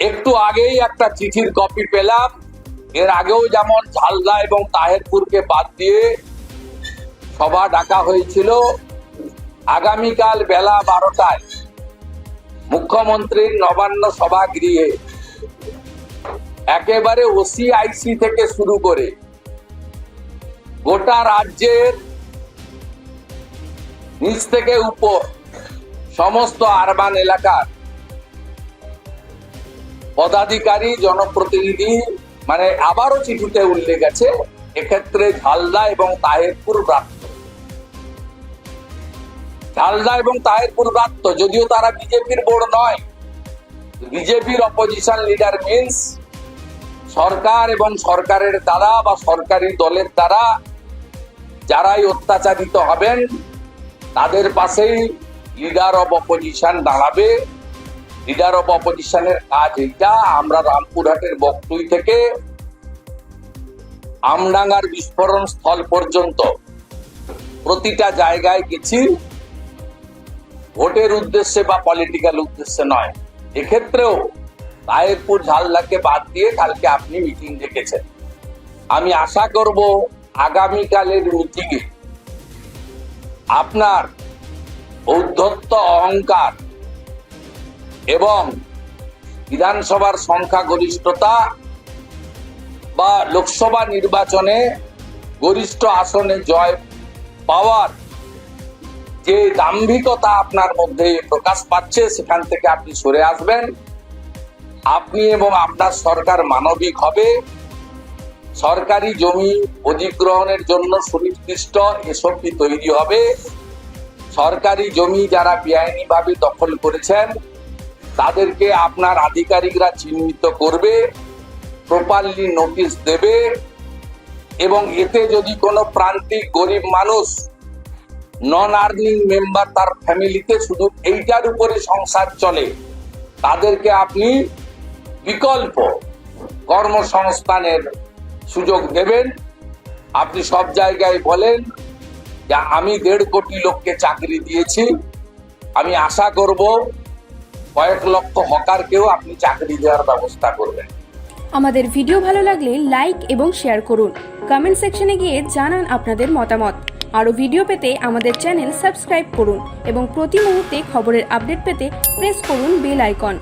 একটু আগেই একটা চিঠির কপি পেলাম। এর আগেও যেমন ঝালদা এবং তাহেরপুরকে বাদ দিয়ে সভা ডাকা হয়েছিল, আগামীকাল বেলা বারোটায় মুখ্যমন্ত্রীর নবান্ন সভা গৃহে একেবারে ওসিআইসি থেকে শুরু করে গোটা রাজ্যের নিচ থেকে উপর সমস্ত আরবান এলাকার পদাধিকারী, জনপ্রতিনিধি মানে আবারও চিঠিতে উল্লেখ আছে, এক্ষেত্রে ঝালদা এবং তাহেরপুর প্রাপ্ত। ঝালদা এবং তাহেরপুর প্রাপ্ত, যদিও তারা বিজেপির বোর্ড নয়। বিজেপির অপোজিশন লিডার মিন্স সরকার এবং সরকারের দ্বারা বা সরকারি দলের দ্বারা যারাই অত্যাচারিত হবেন, তাদের পাশেই লিডার অব অপোজিশন দাঁড়াবে। লিডার অব অপোজিশনের কাজ এইটা। আমরা রামপুরহাটের বকটুই থেকে আমডাঙ্গার বিস্ফোরণ স্থল পর্যন্ত প্রতিটা জায়গায় গেছি। ভোটের উদ্দেশ্যে বা পলিটিক্যাল উদ্দেশ্যে নয়। এক্ষেত্রেও তাহেরপুর ঝালদাকে বাদ দিয়ে কালকে আপনি মিটিং ডেকেছেন আমি আশা করব আগামীকালের মিটিংয়ে আপনার ঔদ্ধত্য অহংকার এবং বিধানসভার সংখ্যাগরিষ্ঠতা বা লোকসভা নির্বাচনে গরিষ্ঠ আসনে জয় পাওয়ার যে দাম্ভিকতা আপনার মধ্যে প্রকাশ পাচ্ছে, সেখান থেকে আপনি সরে আসবেন। আপনি এবং আপনার সরকার মানবিক হবে। সরকারি জমি অধিগ্রহণের জন্য সুনির্দিষ্ট এসবটি তৈরি হবে। সরকারি জমি যারা বেআইনিভাবে দখল করেছেন তাদেরকে আপনার আধিকারিকরা চিহ্নিত করবে প্রপারলি নোটিশ দেবে এবং এতে যদি কোনো প্রান্তিক গরিব মানুষ নন আর্নিং মেম্বার তার ফ্যামিলিতে শুধু এইটার উপরে সংসার চলে, তাদেরকে আপনি বিকল্প কর্মসংস্থানের সুযোগ দেবেন। আপনি সব জায়গায় বলেন যে আমি দেড় কোটি লোককে চাকরি দিয়েছি, আমি আশা করব কয়েক লক্ষ হকারকেও আপনি চাকরি দেওয়ার ব্যবস্থা করবেন। আমাদের ভিডিও ভালো লাগলে লাইক এবং শেয়ার করুন। কমেন্ট সেকশনে গিয়ে জানান আপনাদের মতামত। আরও ভিডিও পেতে আমাদের চ্যানেল সাবস্ক্রাইব করুন এবং প্রতি মুহূর্তে খবরের আপডেট পেতে প্রেস করুন বেল আইকন